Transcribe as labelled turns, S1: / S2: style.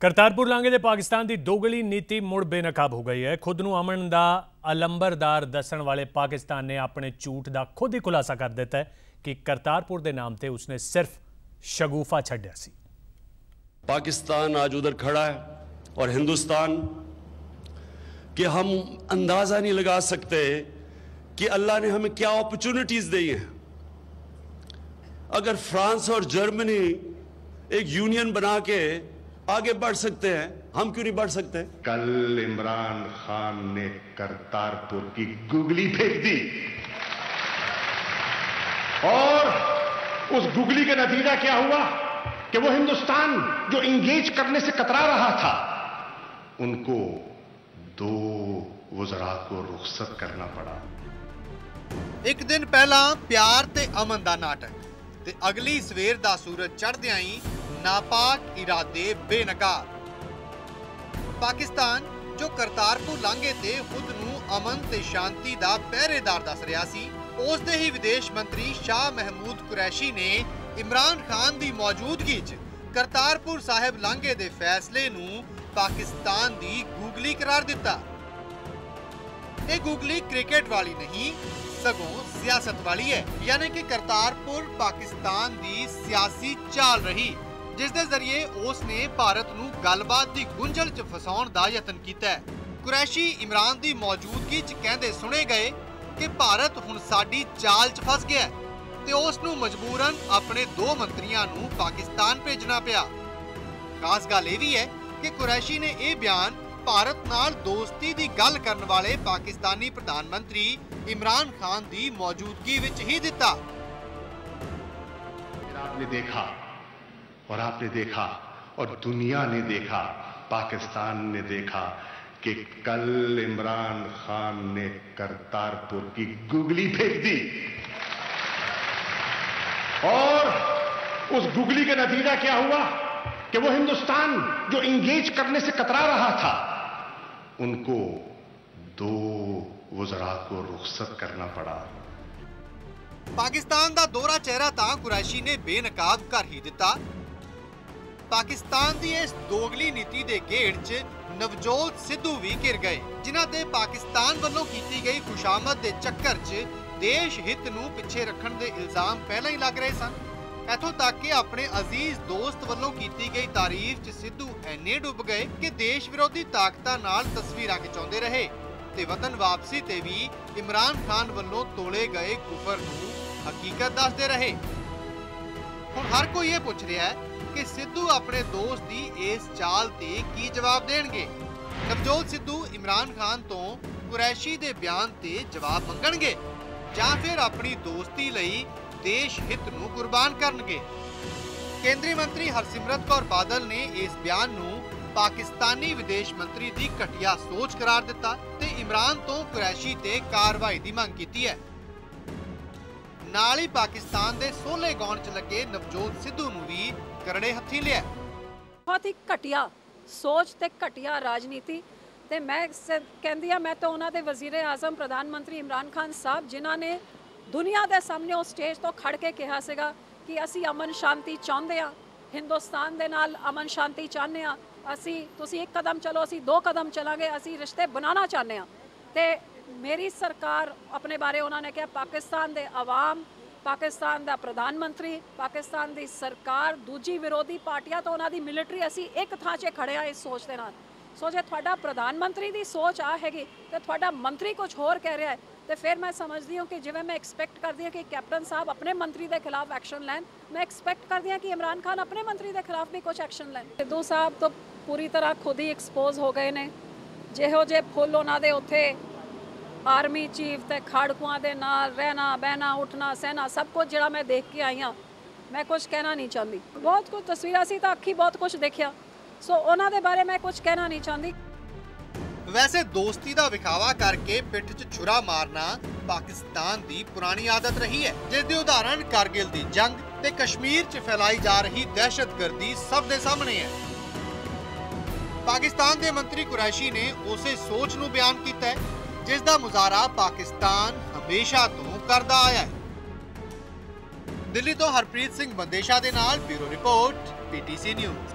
S1: کرتارپور لانگے دے پاکستان کی دوگلی نیتی مڑ بے نکاب ہو گئی ہے خود والے پاکستان نے اپنے چوٹ دا خود ہی خلاصہ کر دیتا ہے کہ کرتارپور دے نام تے اس نے صرف شگوفہ چھڑیا سی پاکستان
S2: آج ادھر کھڑا ہے اور ہندوستان کہ ہم اندازہ نہیں لگا سکتے کہ اللہ نے ہمیں کیا اوپرچونیٹیز دی ہیں۔ اگر فرانس اور جرمنی ایک یونین بنا کے آگے بڑھ سکتے ہیں۔ ہم کیوں نہیں بڑھ سکتے؟ کل
S3: عمران خان نے کرتارپور کی گگلی پھینک دی۔ اور اس گگلی کے نتیجہ کیا ہوا؟ کہ وہ ہندوستان جو انگیج کرنے سے کترا رہا تھا ان کو دو وزراء کو رخصت کرنا پڑا۔
S4: ایک دن پہلا پیار تے امن دا ناٹک۔ تے اگلی سویر دا سورج چڑھ دیاں ਨਾਪਾਕ ਇਰਾਦੇ ਬੇਨਕਾਬ ਪਾਕਿਸਤਾਨ, ਜੋ ਕਰਤਾਰਪੁਰ ਲਾਂਘੇ ਤੇ ਖੁਦ ਨੂੰ ਅਮਨ ਤੇ ਸ਼ਾਂਤੀ ਦਾ ਪਹਿਰੇਦਾਰ ਦੱਸ ਰਿਹਾ ਸੀ, ਉਸ ਦੇ ਹੀ ਵਿਦੇਸ਼ ਮੰਤਰੀ ਸ਼ਾਹ ਮਹਿਮੂਦ ਕੁਰੈਸ਼ੀ ਨੇ ਇਮਰਾਨ ਖਾਨ ਦੀ ਮੌਜੂਦਗੀ 'ਚ ਕਰਤਾਰਪੁਰ ਸਾਹਿਬ ਲਾਂਘੇ ਦੇ ਫੈਸਲੇ ਨੂੰ ਪਾਕਿਸਤਾਨ ਦੀ ਗੂਗਲੀ ਕਰਾਰ ਦਿੱਤਾ। ਇਹ ਗੂਗਲੀ ਕ੍ਰਿਕਟ ਵਾਲੀ ਨਹੀਂ, ਸਗੋਂ ਸਿਆਸਤ ਵਾਲੀ ਹੈ। ਯਾਨੀ ਕਿ ਕਰਤਾਰਪੁਰ ਪਾਕਿਸਤਾਨ ਦੀ ਸਿਆਸੀ ਚਾਲ ਰਹੀ। ਜਿਸ ਦੇ ਜ਼ਰੀਏ ਉਸ ਨੇ ਭਾਰਤ ਨੂੰ ਗੱਲਬਾਤ ਦੀ ਗੁੰਝਲ 'ਚ ਫਸਾਉਣ ਦਾ ਯਤਨ ਕੀਤਾ ਹੈ ਕੁਰੈਸ਼ੀ ਇਮਰਾਨ ਦੀ ਮੌਜੂਦਗੀ 'ਚ ਕਹਿੰਦੇ ਸੁਣੇ ਗਏ ਕਿ ਭਾਰਤ ਹੁਣ ਸਾਡੀ ਚਾਲ 'ਚ ਫਸ ਗਿਆ ਹੈ ਤੇ ਉਸ ਨੂੰ ਮਜਬੂਰਨ ਆਪਣੇ ਦੋ ਮੰਤਰੀਆਂ ਨੂੰ ਪਾਕਿਸਤਾਨ ਭੇਜਣਾ ਪਿਆ ਖਾਸ ਗੱਲ ਇਹ ਵੀ ਹੈ ਕਿ ਕੁਰੈਸ਼ੀ ਨੇ ਇਹ ਬਿਆਨ ਭਾਰਤ ਨਾਲ ਦੋਸਤੀ ਦੀ ਗੱਲ ਕਰਨ ਵਾਲੇ ਪਾਕਿਸਤਾਨੀ ਪ੍ਰਧਾਨ ਮੰਤਰੀ ਇਮਰਾਨ ਖਾਨ ਦੀ ਮੌਜੂਦਗੀ ਵਿੱਚ ਹੀ ਦਿੱਤਾ
S3: फिर आपने देखा اور آپ نے دیکھا اور دنیا نے دیکھا، پاکستان نے دیکھا کہ کل عمران خان نے کرتارپور کی گگلی پھینک دی۔ اور اس گگلی کے نتیجہ کیا ہوا؟ کہ وہ ہندوستان جو انگیج کرنے سے کترا رہا تھا، ان کو دو وزراء کو رخصت
S4: کرنا پڑا۔ پاکستان دا دورہ چہرہ تاں قریشی نے بے نقاب کر ہی دیتا۔ ਪਾਕਿਸਤਾਨ ਦੀ ਇਸ ਦੋਗਲੀ ਨੀਤੀ ਦੇ ਗੇੜ 'ਚ ਨਵਜੋਤ ਸਿੱਧੂ ਵੀ ਘਿਰ ਗਏ, ਜਿਨ੍ਹਾਂ ਤੇ ਪਾਕਿਸਤਾਨ ਵੱਲੋਂ ਕੀਤੀ ਗਈ ਖੁਸ਼ਾਮਦ ਦੇ ਚੱਕਰ 'ਚ ਦੇਸ਼ ਹਿੱਤ ਨੂੰ ਪਿੱਛੇ ਰੱਖਣ ਦੇ ਇਲਜ਼ਾਮ ਪਹਿਲਾਂ ਹੀ ਲੱਗ ਰਹੇ ਸਨ। ਇੱਥੋਂ ਤੱਕ ਕਿ ਆਪਣੇ ਅਜ਼ੀਜ਼ ਦੋਸਤ ਵੱਲੋਂ ਕੀਤੀ ਗਈ ਤਾਰੀਫ 'ਚ ਸਿੱਧੂ ਐਨੇ ਡੁੱਬ ਗਏ ਕਿ ਦੇਸ਼ ਵਿਰੋਧੀ ਤਾਕਤਾਂ ਨਾਲ ਤਸਵੀਰਾਂ ਖਿਚਾਉਂਦੇ ਰਹੇ ਤੇ ਵਤਨ ਵਾਪਸੀ ਤੇ ਵੀ ਇਮਰਾਨ ਖਾਨ ਵੱਲੋਂ ਤੋਲੇ ਗਏ ਕੁਫਰ ਨੂੰ ਹਕੀਕਤ ਦੱਸਦੇ ਰਹੇ। ਹੁਣ ਹਰ ਕੋਈ ਇਹ ਪੁੱਛ ਰਿਹਾ ਹੈ ਕਿ ਸਿੱਧੂ ਆਪਣੇ ਦੋਸਤ ਦੀ ਇਸ ਚਾਲ ਤੇ ਕੀ ਜਵਾਬ ਦੇਣਗੇ? ਨਵਜੋਤ ਸਿੱਧੂ ਇਮਰਾਨ ਖਾਨ ਤੋਂ ਕੁਰੈਸ਼ੀ ਦੇ ਬਿਆਨ ਤੇ ਜਵਾਬ ਮੰਗਣਗੇ ਜਾਂ ਫਿਰ ਆਪਣੀ ਦੋਸਤੀ ਲਈ ਦੇਸ਼ ਹਿੱਤ ਨੂੰ ਕੁਰਬਾਨ ਕਰਨਗੇ? ਕੇਂਦਰੀ ਮੰਤਰੀ ਹਰਸਿਮਰਤ ਕੌਰ ਬਾਦਲ ਨੇ ਇਸ ਬਿਆਨ ਨੂੰ ਪਾਕਿਸਤਾਨੀ ਵਿਦੇਸ਼ ਮੰਤਰੀ ਦੀ ਘਟੀਆ ਸੋਚ ਕਰਾਰ ਦਿੱਤਾ ਤੇ ਇਮਰਾਨ ਤੋਂ ਕੁਰੈਸ਼ੀ ਤੇ ਕਾਰਵਾਈ ਦੀ ਮੰਗ ਕੀਤੀ ਹੈ। ਨਾਲ ਹੀ ਪਾਕਿਸਤਾਨ ਦੇ ਸੋਲੇ ਗਾਉਣ 'ਚ ਲੱਗੇ ਨਵਜੋਤ ਸਿੱਧੂ ਨੂੰ ਵੀ ਕਰੜੇ ਹੱਥੀਂ ਲਿਆ।
S5: ਬਹੁਤ ਹੀ ਘਟੀਆ ਸੋਚ ਤੇ ਘਟੀਆ ਰਾਜਨੀਤੀ। ਤੇ ਮੈਂ ਕਹਿੰਦੀ ਆ ਮੈਂ ਤਾਂ ਉਹਨਾਂ ਦੇ ਵਜ਼ੀਰ ਆਜ਼ਮ ਪ੍ਰਧਾਨ ਮੰਤਰੀ ਇਮਰਾਨ ਖਾਨ ਸਾਹਿਬ ਜਿਨ੍ਹਾਂ ਨੇ ਦੁਨੀਆ ਦੇ ਸਾਹਮਣੇ ਉਹ ਸਟੇਜ ਤੋਂ ਖੜ ਕੇ ਕਿਹਾ ਸੀਗਾ ਕਿ ਅਸੀਂ ਅਮਨ ਸ਼ਾਂਤੀ ਚਾਹੁੰਦੇ ਆ ਹਿੰਦੁਸਤਾਨ ਦੇ ਨਾਲ ਅਮਨ ਸ਼ਾਂਤੀ ਚਾਹੁੰਦੇ ਆ ਅਸੀਂ, ਤੁਸੀਂ ਇੱਕ ਕਦਮ ਚਲੋ, ਅਸੀਂ ਦੋ ਕਦਮ ਚਲਾਂਗੇ, ਅਸੀਂ ਰਿਸ਼ਤੇ ਬਣਾਉਣਾ ਚਾਹੁੰਦੇ ਆ ਤੇ ਮੇਰੀ ਸਰਕਾਰ ਆਪਣੇ ਬਾਰੇ ਉਹਨਾਂ ਨੇ ਕਿਹਾ, ਪਾਕਿਸਤਾਨ ਦੇ ਆਵਾਮ, ਪਾਕਿਸਤਾਨ ਦਾ ਪ੍ਰਧਾਨ ਮੰਤਰੀ, ਪਾਕਿਸਤਾਨ ਦੀ ਸਰਕਾਰ ਦੂਜੀ ਵਿਰੋਧੀ ਪਾਰਟੀਆਂ ਤੋਂ ਉਹਨਾਂ ਦੀ ਮਿਲਟਰੀ ਅਸੀਂ ਇੱਕ ਥਾਂ 'ਚ ਖੜੇ ਆ ਇਸ ਸੋਚ ਦੇ ਨਾਲ। ਸੋ ਜੇ ਤੁਹਾਡਾ ਪ੍ਰਧਾਨ ਮੰਤਰੀ ਦੀ ਸੋਚ ਆ ਹੈਗੀ, ਤੇ ਤੁਹਾਡਾ ਮੰਤਰੀ ਕੁਝ ਹੋਰ ਕਹਿ ਰਿਹਾ ਹੈ, ਤੇ ਫਿਰ ਮੈਂ ਸਮਝਦੀ ਹਾਂ ਕਿ ਜਿਵੇਂ ਮੈਂ ਐਕਸਪੈਕਟ ਕਰਦੀ ਹਾਂ ਕਿ ਕੈਪਟਨ ਸਾਹਿਬ ਆਪਣੇ ਮੰਤਰੀ ਦੇ ਖਿਲਾਫ ਐਕਸ਼ਨ ਲੈਣ, ਮੈਂ ਐਕਸਪੈਕਟ ਕਰਦੀ ਹਾਂ ਕਿ ਇਮਰਾਨ ਖਾਨ ਆਪਣੇ ਮੰਤਰੀ ਦੇ ਖਿਲਾਫ ਵੀ ਕੁਝ ਐਕਸ਼ਨ ਲੈਣ। ਸਿੱਧੂ ਸਾਹਿਬ ਤੋਂ ਪੂਰੀ ਤਰ੍ਹਾਂ ਖੁਦ ਹੀ ਐਕਸਪੋਜ਼ ਹੋ ਗਏ ਨੇ। ਜਿਹੋ ਜੇ ਫੁੱਲ ਉਹਨਾਂ ਦੇ ਉੱਥੇ ਆਰਮੀ ਚੀਫ ਤੇ ਖਾੜਕੂਆਂ ਦੇ ਨਾਲ ਰਹਿਣਾ, ਬਹਿਣਾ, ਉੱਠਣਾ, ਸਹਿਣਾ, ਸਭ ਕੁਝ ਜਿਹੜਾ ਮੈਂ ਦੇਖ ਕੇ ਆਈ ਹਾਂ, ਮੈਂ ਕੁਝ ਕਹਿਣਾ ਨਹੀਂ ਚਾਹੁੰਦੀ। ਬਹੁਤ ਕੁਝ ਤਸਵੀਰਾਂ ਸੀ ਤਾਂ ਅੱਖੀ ਬਹੁਤ ਕੁਝ ਦੇਖਿਆ। ਸੋ ਉਹਨਾਂ ਦੇ ਬਾਰੇ ਮੈਂ ਕੁਝ ਕਹਿਣਾ ਨਹੀਂ ਚਾਹੁੰਦੀ।
S4: ਵੈਸੇ ਦੋਸਤੀ ਦਾ ਵਿਖਾਵਾ ਕਰਕੇ ਪਿੱਠ 'ਚ ਛੁਰਾ ਮਾਰਨਾ ਪਾਕਿਸਤਾਨ ਦੀ ਪੁਰਾਣੀ ਆਦਤ ਰਹੀ ਹੈ, ਜਿਸ ਦੇ ਉਦਾਹਰਣ ਕਾਰਗਿਲ ਦੀ ਜੰਗ ਤੇ ਕਸ਼ਮੀਰ 'ਚ ਫੈਲਾਈ ਜਾ ਰਹੀ ਦਹਿਸ਼ਤਗਰਦੀ ਸਭ ਦੇ ਸਾਹਮਣੇ ਹੈ। ਪਾਕਿਸਤਾਨ ਦੇ ਮੰਤਰੀ ਕੁਰੈਸ਼ੀ ਨੇ ਉਸੇ ਸੋਚ ਨੂੰ ਬਿਆਨ ਕੀਤਾ ਹੈ। ਜਿਸ ਦਾ ਮੁਜ਼ਾਹਰਾ ਪਾਕਿਸਤਾਨ ਹਮੇਸ਼ਾ ਤੋਂ ਕਰਦਾ ਆਇਆ ਹੈ। ਦਿੱਲੀ ਤੋਂ ਹਰਪ੍ਰੀਤ ਸਿੰਘ ਬੰਦੇਸ਼ਾ ਦੇ ਨਾਲ ਬਿਊਰੋ ਰਿਪੋਰਟ, ਪੀਟੀਸੀ ਨਿਊਜ਼।